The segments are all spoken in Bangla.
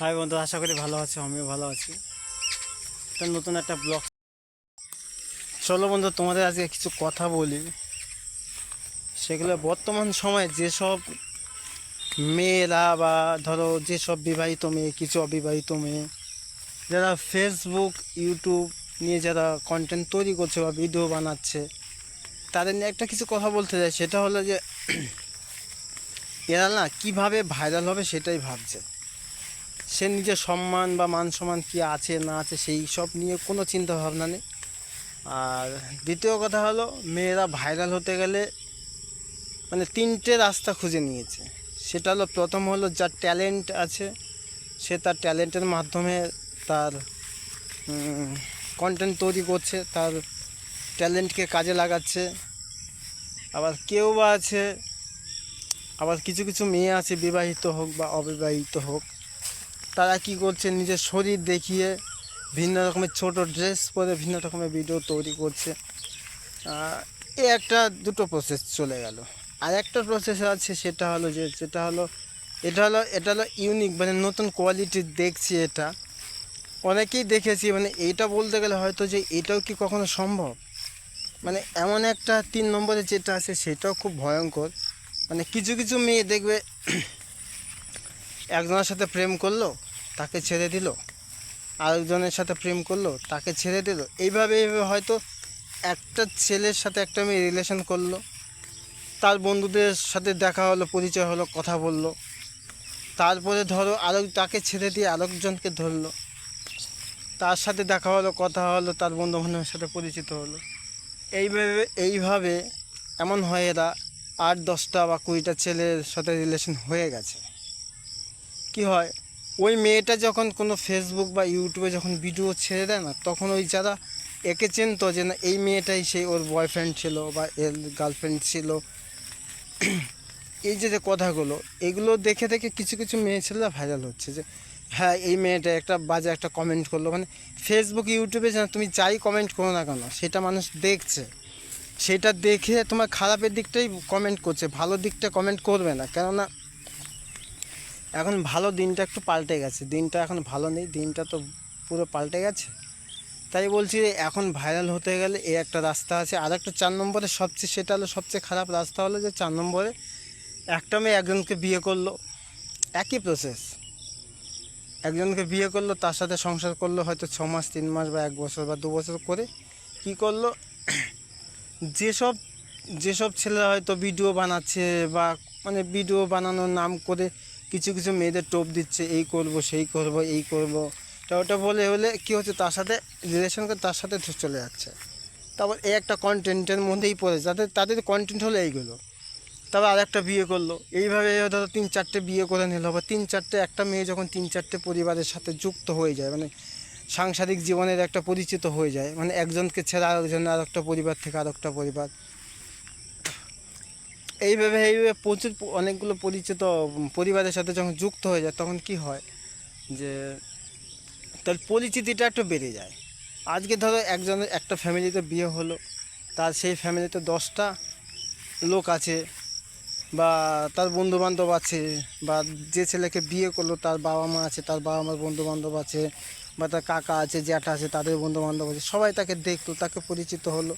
হাই বন্ধু, আশা করি ভালো আছো, আমিও ভালো আছি। একটা নতুন একটা ব্লগ। চলো বন্ধু, তোমাদের আজকে কিছু কথা বলি। সেগুলো বর্তমান সময়ে যেসব মেয়েরা বা ধরো যেসব বিবাহিত মেয়ে, কিছু অবিবাহিত মেয়ে, যারা ফেসবুক ইউটিউব নিয়ে যারা কন্টেন্ট তৈরি করছে বা ভিডিও বানাচ্ছে, তাদের নিয়ে একটা কিছু কথা বলতে চাই। সেটা হলো যে, এরা না কীভাবে ভাইরাল হবে সেটাই ভাবছে। সে নিজের সম্মান বা মান সম্মান কী আছে, না আছে, সেই সব নিয়ে কোনো চিন্তা ভাবনা নেই। আর দ্বিতীয় কথা হলো, মেয়েরা ভাইরাল হতে গেলে মানে তিনটে রাস্তা খুঁজে নিয়েছে। সেটা হলো, প্রথম হলো যার ট্যালেন্ট আছে, সে তার ট্যালেন্টের মাধ্যমে তার কন্টেন্ট তৈরি করছে, তার ট্যালেন্টকে কাজে লাগাচ্ছে। আবার কেউ বা আছে, আবার কিছু কিছু মেয়ে আছে, বিবাহিত হোক বা অবিবাহিত হোক তারা কি করছে? নিজের শরীর দেখিয়ে ভিন্ন রকমের ছোট ড্রেস পরে ভিন্ন রকমের ভিডিও তৈরি করছে। এ একটা দুটো প্রসেস চলে গেল। আর একটা প্রসেস আছে, সেটা হলো যে, সেটা হলো, এটা হলো এটা হলো ইউনিক মানে নতুন কোয়ালিটির দেখছি এটা। অনেকেই দেখেছি মানে এইটা বলতে গেলে হয়তো যে এটাও কি কখনো সম্ভব? মানে এমন একটা তিন নম্বরে যেটা আছে, সেটাও খুব ভয়ঙ্কর। মানে কিছু কিছু মেয়ে দেখবে, একজনের সাথে প্রেম করল তাকে ছেড়ে দিল। আরেকজনের সাথে প্রেম করল, তাকে ছেড়ে দিল। এইভাবে এইভাবে হয়তো একটা ছেলের সাথে একটা মেয়ে রিলেশন করল। তার বন্ধুদের সাথে দেখা হলো, পরিচয় হলো, কথা বলল। তারপরে ধরো আরও তাকে ছেড়ে দিয়ে আরেকজনকে ধরলো। তার সাথে দেখা হলো, কথা হলো, তার বন্ধু বান্ধবের সাথে পরিচিত হলো। এইভাবে এইভাবে এমন হয় এরা আট, দশটা বা কুড়িটা ছেলের সাথে রিলেশন হয়ে গেছে। কি হয়? ওই মেয়েটা যখন কোনো ফেসবুক বা ইউটিউবে যখন ভিডিও ছেড়ে দেয় না, তখন ওই যারা একে চিনতো যে না, এই মেয়েটাই সেই ওর বয়ফ্রেন্ড ছিল বা এর গার্লফ্রেন্ড ছিল, এই যে যে কথাগুলো, এগুলো দেখে দেখে কিছু কিছু মেয়ে ছেলেরা ভাইরাল হচ্ছে যে হ্যাঁ এই মেয়েটা একটা বাজে একটা কমেন্ট করল। মানে ফেসবুক ইউটিউবে যেন তুমি যাই কমেন্ট করো না কেন, সেটা মানুষ দেখছে। সেটা দেখে তোমার খারাপের দিকটাই কমেন্ট করছে, ভালো দিকটা কমেন্ট করবে না। কেননা এখন ভালো দিনটা একটু পাল্টে গেছে। দিনটা এখন ভালো নেই, দিনটা তো পুরো পাল্টে গেছে। তাই বলছি এখন ভাইরাল হতে গেলে এ একটা রাস্তা আছে। আর একটা চার নম্বরে সবচেয়ে, সেটা হলো সবচেয়ে খারাপ রাস্তা হলো যে চার নম্বরে একটা মেয়ে একজনকে বিয়ে করল। একই প্রসেস একজনকে বিয়ে করল, তার সাথে সংসার করল হয়তো ছ মাস, তিন মাস বা এক বছর বা দু বছর করে। কি করল? যেসব যেসব ছেলেরা হয়তো ভিডিও বানাচ্ছে বা মানে ভিডিও বানানোর নাম করে কিছু কিছু মেয়েদের টোপ দিচ্ছে, এই করব, সেই করব, এই করব। তা ওটা বলে হলে কী হচ্ছে, তার সাথে রিলেশন করে তার সাথে চলে যাচ্ছে। তারপর এই একটা কন্টেন্টের মধ্যেই পড়ে যাদের তাদের কন্টেন্ট হলো এইগুলো। তারপর আরেকটা বিয়ে করল, এইভাবে ধরো তিন চারটে বিয়ে করে নিল, বা তিন চারটে একটা মেয়ে যখন তিন চারটে পরিবারের সাথে যুক্ত হয়ে যায় মানে সাংসারিক জীবনের একটা পরিচিত হয়ে যায় মানে একজনকে ছেড়ে আরেকজনের আর একটা পরিবার থেকে আর একটা পরিবার। এইভাবে এইভাবে প্রচুর অনেকগুলো পরিচিত পরিবারের সাথে যখন যুক্ত হয়ে যায়, তখন কি হয় যে, তার পরিচিতিটা একটু বেড়ে যায়। আজকে ধরো একজনের একটা ফ্যামিলিতে বিয়ে হলো, তার সেই ফ্যামিলিতে দশটা লোক আছে, বা তার বন্ধু বান্ধব আছে, বা যে ছেলেকে বিয়ে করল, তার বাবা মা আছে, তার বাবা মার বন্ধু বান্ধব আছে, বা তার কাকা আছে, জ্যাঠা আছে, তাদের বন্ধু বান্ধব আছে, সবাই তাকে দেখল, তাকে পরিচিত হলো।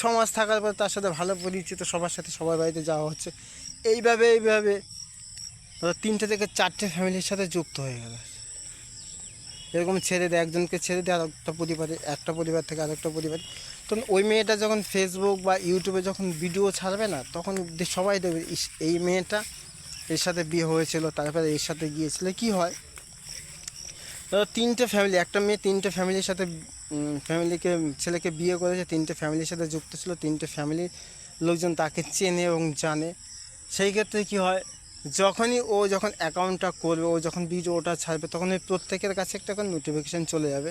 ছ মাস থাকার পর তার সাথে ভালো পরিচিত, সবার সাথে সবার বাড়িতে যাওয়া হচ্ছে। এইভাবে এইভাবে তিনটে থেকে চারটে ফ্যামিলির সাথে যুক্ত হয়ে গেল। এরকম ছেড়ে দেয়, একজনকে ছেড়ে দেয় আর একটা পরিবারে, একটা পরিবার থেকে আরেকটা পরিবার। তখন ওই মেয়েটা যখন ফেসবুক বা ইউটিউবে যখন ভিডিও ছাড়বে না, তখন সবাই দেখবে এই মেয়েটা এর সাথে বিয়ে হয়েছিল, তারপরে এর সাথে গিয়েছিল, কি হয়? তিনটে ফ্যামিলি একটা মেয়ে তিনটে ফ্যামিলির সাথে ফ্যামিলিকে ছেলেকে বিয়ে করেছে, তিনটে ফ্যামিলির সাথে যুক্ত ছিল, তিনটে ফ্যামিলির লোকজন তাকে চেনে এবং জানে। সেই ক্ষেত্রে কি হয়, যখনই ও যখন অ্যাকাউন্টটা করবে, ও যখন ভিডিওটা ছাড়বে তখন ওই প্রত্যেকের কাছে একটা এখন নোটিফিকেশান চলে যাবে।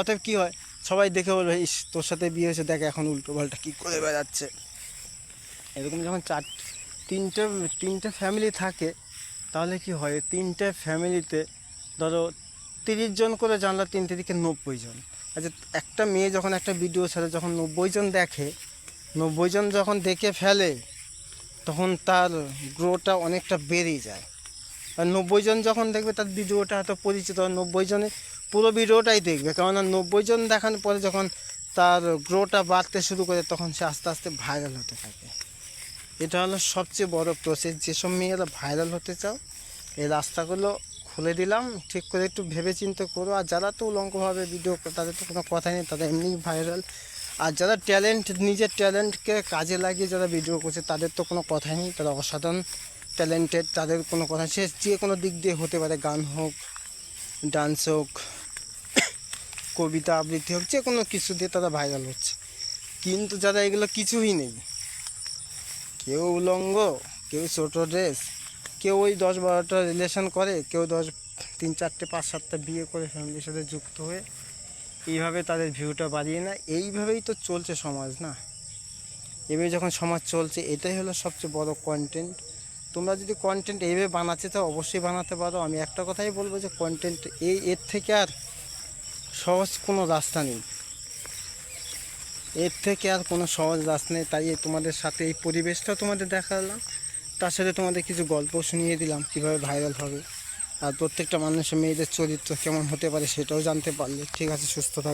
অতএব কী হয়, সবাই দেখে বলবে, ইস, তোর সাথে বিয়ে হয়েছে, দেখ এখন উল্টো পাল্টা কী করে বেড়াচ্ছে। এরকম যখন চার, তিনটে তিনটে ফ্যামিলি থাকে, তাহলে কি হয়, তিনটে ফ্যামিলিতে ধরো তিরিশ জন করে জানলা তিন দিকে নব্বই জন। আচ্ছা একটা মেয়ে যখন একটা ভিডিও ছাড়ে, যখন নব্বই জন দেখে, নব্বই জন যখন দেখে ফেলে, তখন তার গ্রোটা অনেকটা বেড়ে যায়। আর নব্বই জন যখন দেখবে, তার ভিডিওটা হয়তো পরিচিত নব্বই জনের পুরো ভিডিওটাই দেখবে। কেননা নব্বই জন দেখানোর পরে যখন তার গ্রোটা বাড়তে শুরু করে, তখন সে আস্তে আস্তে ভাইরাল হতে থাকে। এটা হলো সবচেয়ে বড় প্রসেস যেসব মেয়েরা ভাইরাল হতে চাও, এই রাস্তাগুলো খুলে দিলাম, ঠিক করে একটু ভেবে চিন্তে করো। আর যারা তো উলঙ্গভাবে ভিডিও তাদের তো কোনো কথাই নেই তারা এমনিই ভাইরাল আর যারা ট্যালেন্ট নিজের ট্যালেন্টকে কাজে লাগিয়ে যারা ভিডিও করছে, তাদের তো কোনো কথাই নেই, তারা অসাধারণ ট্যালেন্টেড তাদের কোনো কথা সে যে কোনো দিক দিয়ে হতে পারে, গান হোক ডান্স হোক, কবিতা আবৃত্তি হোক, যে কোনো কিছু দিয়ে তারা ভাইরাল হচ্ছে। কিন্তু যারা এগুলো কিছুই নেই, কেউ উলঙ্গ, কেউ ছোটো ড্রেস কেউ ওই দশ বারোটা রিলেশন করে, কেউ দশ, তিন চারটে, পাঁচ সাতটা বিয়ে করে ফ্যামিলির সাথে যুক্ত হয়ে এইভাবে তাদের ভিউটা বাড়িয়ে না এইভাবেই তো চলছে সমাজ, না? এভাবে যখন সমাজ চলছে, এটাই হলো সবচেয়ে বড় কন্টেন্ট তোমরা যদি কন্টেন্ট এইভাবে বানাতে চাও, অবশ্যই বানাতে পারো। আমি একটা কথাই বলব যে কন্টেন্ট এই, এর থেকে আর সহজ কোনো রাস্তা নেই। এর থেকে আর কোনো সহজ রাস্তা নেই। তাই তোমাদের সাথে এই পরিবেশটাও তোমাদের দেখালাম। তার সাথে তোমাদের কিছু গল্প শুনিয়ে দিলাম, কীভাবে ভাইরাল হবে। আর প্রত্যেকটা মানুষের মেয়েদের চরিত্র কেমন হতে পারে সেটাও জানতে পারলে। ঠিক আছে, সুস্থ থাকবে